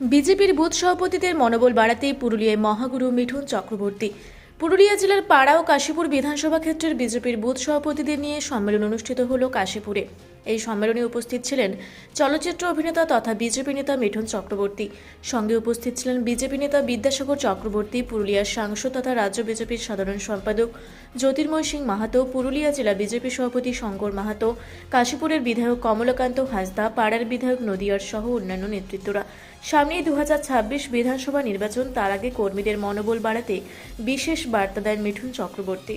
বিজেপির বুথ সভাপতিদের মনোবল বাড়াতে পুরুলিয়ায় মহাগুরু মিঠুন চক্রবর্তী। পুরুলিয়া জেলার পাড়া ও কাশীপুর বিধানসভা ক্ষেত্রের বিজেপির বুথ সভাপতিদের নিয়ে সম্মেলন অনুষ্ঠিত হল কাশীপুরে। এই সম্মেলনে উপস্থিত ছিলেন চলচ্চিত্র অভিনেতা তথা বিজেপি নেতা মিঠুন চক্রবর্তী। সঙ্গে উপস্থিত ছিলেন বিজেপি নেতা বিদ্যাসাগর চক্রবর্তী, পুরুলিয়ার সাংসদ তথা রাজ্য বিজেপির সাধারণ সম্পাদক জ্যোতির্ময় সিং মাহাতো, পুরুলিয়া জেলা বিজেপি সভাপতি শঙ্কর মাহাতো, কাশীপুরের বিধায়ক কমলাকান্ত হাসদা, পাড়ার বিধায়ক নদিয়ার সহ অন্যান্য নেতৃত্বরা। সামনেই দু হাজার ছাব্বিশ বিধানসভা নির্বাচন, তার আগে কর্মীদের মনোবল বাড়াতে বিশেষ বার্তা দেন মিঠুন চক্রবর্তী।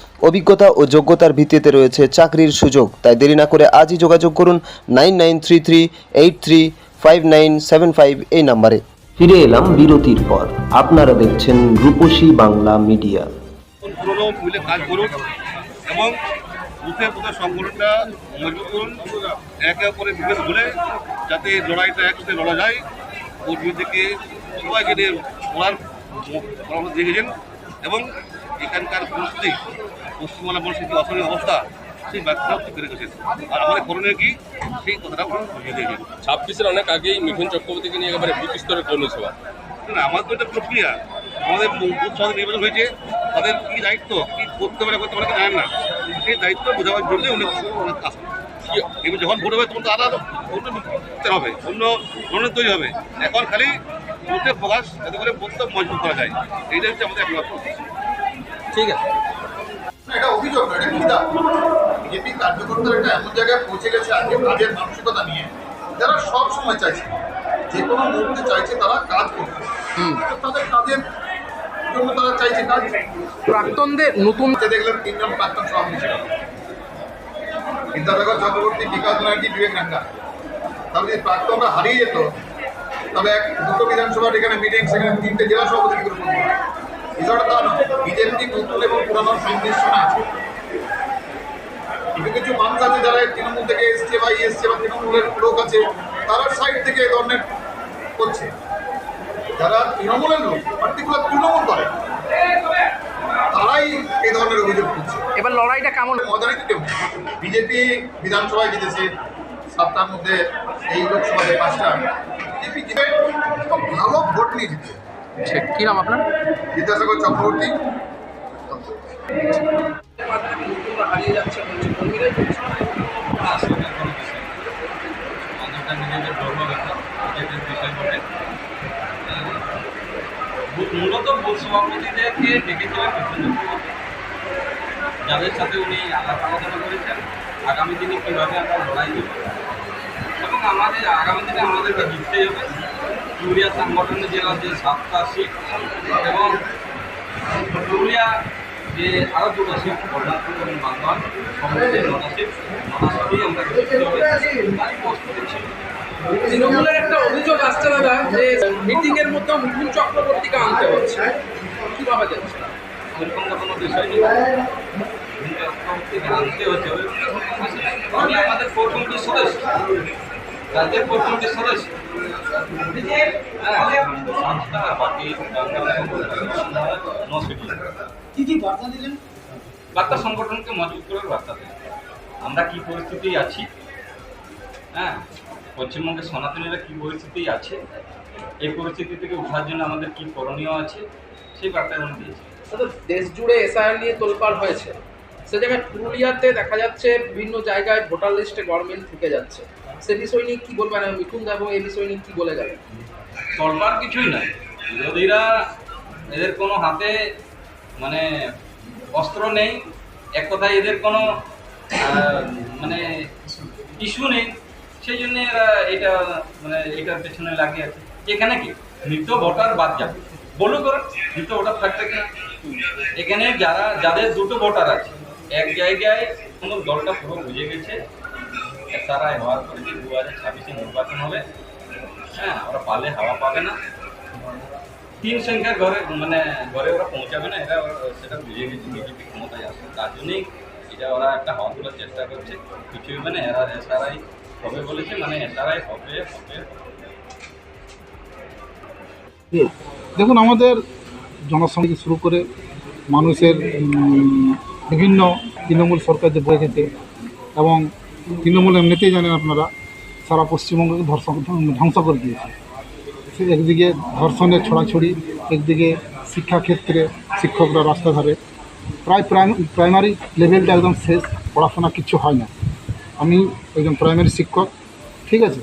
অভিজ্ঞতা ও যোগ্যতার ভিত্তিতে রয়েছে চাকরির সুযোগ। তাই দেরি না করে আজই যোগাযোগ করুন nine nine three three eight three five nine seven five এই নাম্বারে। ফিরে এলাম বিরতির পর। আপনারা দেখছেন রূপসী বাংলা মিডিয়া। পুরনো মিলে কাজ করুন এবং বুথে বুথে সংগঠনটা মজবুত করুন। একে অপরের বিভেদ ভুলে যাতে লড়াইটা একসাথে লড়া যায়। কর্মী থেকে সবাইকে নিয়ে লড়ার পরামর্শ দিয়েছেন এবং এখানকার পরিস্থিতি পশ্চিমবাংলা মানুষের যে অসহায় অবস্থা সেই ব্যাখ্যাও ঠিক করে গেছেন আর আমাদের করণীয় কি? সেই কথাটা বুঝিয়ে দিয়েছেন ছাব্বিশের অনেক আগেই মিঠুন চক্রবর্তীকে নিয়ে একেবারে বুথ স্তরের কর্মী সভা। না আমাদের তো এটা প্রক্রিয়া। আমাদের বুথ সভাপতি নির্বাচন হয়েছে তাদের কি দায়িত্ব কি করতে পারে করতে পারে কি জানেন না? সেই দায়িত্ব বোঝাবার জন্য উনি আসেন। এবার যখন ভোট হবে তখন তো আলাদা অন্য হবে অন্য ধরনের তৈরি হবে। এখন খালি বুথে প্রকাশ যাতে করে বুথটা মজবুত করা যায়। এইটা হচ্ছে আমাদের একমাত্র। ঠিক আছে। এটা অভিযোগ নয়, এটা নিন্দা। বিজেপি কার্যকর্তারা একটা এমন জায়গায় পৌঁছে গেছে আজকে কাজের মানসিকতা নিয়ে। যারা সব সময় চাইছে যে কোনো মুহূর্তে চাইছে তারা কাজ করতে তাদের কাজের জন্য তারা চাইছে কাজ। প্রাক্তনদের নতুন যে দেখলেন তিনজন প্রাক্তন সভাপতি ছিল। বিদ্যাসাগর চক্রবর্তী বিকাশ ব্যানার্জি বিবেক নাঙ্গা তাহলে যদি প্রাক্তনরা হারিয়ে যেত তবে এক দুটো বিধানসভার এখানে মিটিং সেখানে তিনটে জেলা সভাপতি বিষয়টা তা নয় বিজেপি নতুন এবং পুরানোর সংমিশ্রণ আছে। কিছু কিছু মানুষ আছে যারা তৃণমূল থেকে এসছে বা এসছে বা তৃণমূলের লোক আছে তারা সাইড থেকে এই ধরনের করছে। যারা তৃণমূলের লোক পার্টিকুলার তৃণমূল করে তারাই এই ধরনের অভিযোগ করছে। এবার লড়াইটা কেমন? মজারই তো বিজেপি বিধানসভায় জিতেছে সাতটার মধ্যে এই লোকসভাতে পাঁচটা। বিজেপি জিতে ভালো ভোট নিয়ে জিতে ঠিক কি নাম আপনার? বিদ্যাসাগর চক্রবর্তী। হারিয়ে যাচ্ছে নিজেদের নিজেদের বিষয় মূলত সভাপতিদেরকে ডেকেছিলেন যাদের সাথে উনি আলাপ আলোচনা করেছেন আগামী দিনে কীভাবে আমরা লড়াই এবং আমাদের আগামী দিনে আমাদেরকে জিততেই হবে। পুরুলিয়া সাংগঠনিক জেলার যে সাতটা সিট এবং পুরুলিয়া যে আরও দুটো বর্ধমানপুর এবং বান্ধবান সমস্ত নটা সিট নটা সিটই আমরা তাই প্রস্তুতি ছিল তৃণমূলের একটা অভিযোগ আসছে দাদা যে মিটিং এর মধ্যে মিঠুন চক্রবর্তীকে আনতে হচ্ছে। কি ভাবা যাচ্ছে? সেরকম তো কোনো বিষয় নেই। আনতে হচ্ছে। আমি আমাদের কোর কমিটির সদস্য রাজ্যের সদস্য। কি কি বার্তা দিলেন? বার্তা সংগঠনকে মজবুত করার বার্তা দিলেন। আমরা কি পরিস্থিতি আছি? হ্যাঁ পশ্চিমবঙ্গের সনাতনীরা কী পরিস্থিতি আছে? এই পরিস্থিতি থেকে ওঠার জন্য আমাদের কি করণীয় আছে? সেই বার্তা উনি দিয়েছে দেশ জুড়ে এসআইআর নিয়ে তোলপাড় হয়েছে। সে জায়গায় পুরুলিয়াতে দেখা যাচ্ছে বিভিন্ন জায়গায় ভোটার লিস্টে গভর্নমেন্ট ঢুকে যাচ্ছে। সে বিষয় নিয়ে কি বলবেন মিঠুন দা এবং এই বিষয় নিয়ে কি বলে গেলেন চলবার কিছুই নাই। বিরোধীরা এদের কোনো হাতে মানে অস্ত্র নেই। এক কথায় এদের কোনো মানে ইস্যু নেই। সেই জন্য এরা এটা মানে এটার পেছনে লাগিয়ে আছে। এখানে কি? মৃত ভোটার বাদ যাবে। বলুক ওরা মৃত ভোটার থাকবে কিনা? এখানে যারা, যাদের দুটো ভোটার আছে, এক জায়গায় কোনো দলটা পুরো বুঝে গেছে। এসআরআই হওয়ার পরে যে দু হাজার ছাব্বিশে নির্বাচন হবে হ্যাঁ ওরা পালে, হাওয়া পাবে না। তিন সংখ্যার ঘরে মানে ঘরে ওরা পৌঁছাবে না এটা সেটা বুঝে গেছে বিজেপি ক্ষমতায় আসবে তার জন্যই এটা ওরা একটা হাওয়া তোলার চেষ্টা করছে। কিছুই মানে এরা, এসআরআই হবে বলেছে মানে এসআরআই হবে হবে। দেখুন, আমাদের জনসংখ্যা শুরু করে মানুষের বিভিন্ন তৃণমূল সরকার যে বয়ে এবং তৃণমূল এমনিতেই জানেন আপনারা, সারা পশ্চিমবঙ্গকে ধর্ষণ, ধ্বংস করে দিয়েছে। সে একদিকে ধর্ষণের ছড়াছড়ি, একদিকে শিক্ষাক্ষেত্রে শিক্ষকরা রাস্তা ধারে। প্রায় প্রাইম- প্রাইমারি লেভেলটা একদম শেষ, পড়াশোনা কিচ্ছু হয় না। আমি একজন প্রাইমারি শিক্ষক, ঠিক আছে?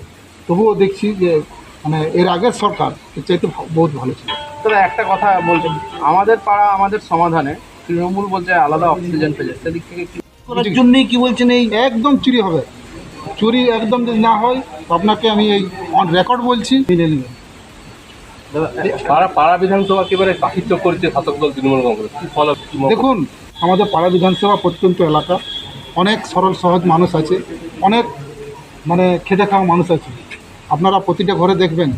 তবুও দেখছি যে মানে এর আগের সরকার চাইতে বহুত ভালো ছিল। তবে একটা কথা বলছেন আমাদের পাড়া, আমাদের সমাধানে তৃণমূল বলছে আলাদা অক্সিজেন পেয়ে যায় সেদিক থেকে করার জন্যই কি বলছেন এই? একদম চুরি হবে। চুরি একদম যদি না হয় তো আপনাকে আমি এই অন রেকর্ড বলছি মেনে নেবেন পাড়া পাড়া বিধানসভা একেবারে কাহিত্য করেছে শাসক দল তৃণমূল কংগ্রেস। ফল দেখুন আমাদের পাড়া বিধানসভা প্রত্যন্ত এলাকা অনেক সরল সহজ মানুষ আছে অনেক মানে খেটে খাওয়া মানুষ আছে। আপনারা প্রতিটা ঘরে দেখবেন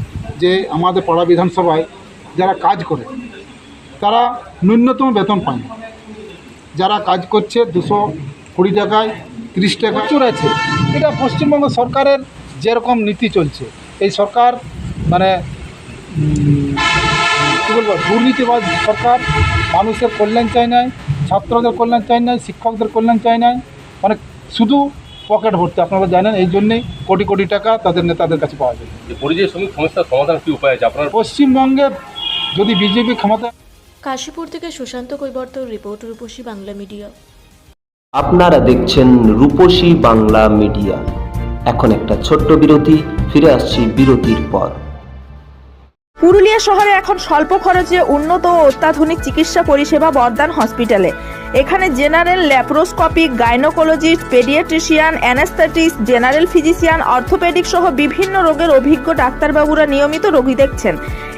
যে আমাদের পাড়া বিধানসভায় যারা কাজ করে তারা ন্যূনতম বেতন পায় যারা কাজ করছে দুশো কুড়ি টাকায় তিরিশ টাকা প্রচুর আছে। এটা পশ্চিমবঙ্গ সরকারের যেরকম নীতি চলছে এই সরকার মানে কী বলব দুর্নীতিবাজ সরকার মানুষের কল্যাণ চায় নাই ছাত্রদের কল্যাণ চায় নাই শিক্ষকদের কল্যাণ চায় নাই মানে শুধু পকেট ভর্তি আপনারা জানেন এই জন্যেই কোটি কোটি টাকা তাদের নেতাদের কাছে পাওয়া যায়। যে পরিযায়ী শ্রমিক সমস্যার সমাধান কি উপায় আছে? আপনার পশ্চিমবঙ্গে যদি বিজেপি ক্ষমতা কাশীপুর থেকে সুশান্ত কৈবর্তর রিপোর্ট রূপসী বাংলা মিডিয়া। আপনারা দেখছেন রূপসী বাংলা মিডিয়া। এখন একটা ছোট্ট বিরতি, ফিরে আসছি বিরতির পর। পুরুলিয়া শহরে এখন স্বল্প খরচে উন্নত ও অত্যাধুনিক চিকিৎসা পরিষেবা বর্দান হসপিটালে। এখানে general laparoscopic gynaecologist paediatrician, anaesthetist, general physician, orthopaedic সহ বিভিন্ন রোগের অভিজ্ঞ ডাক্তারবাবুরা নিয়মিত রোগী দেখছেন।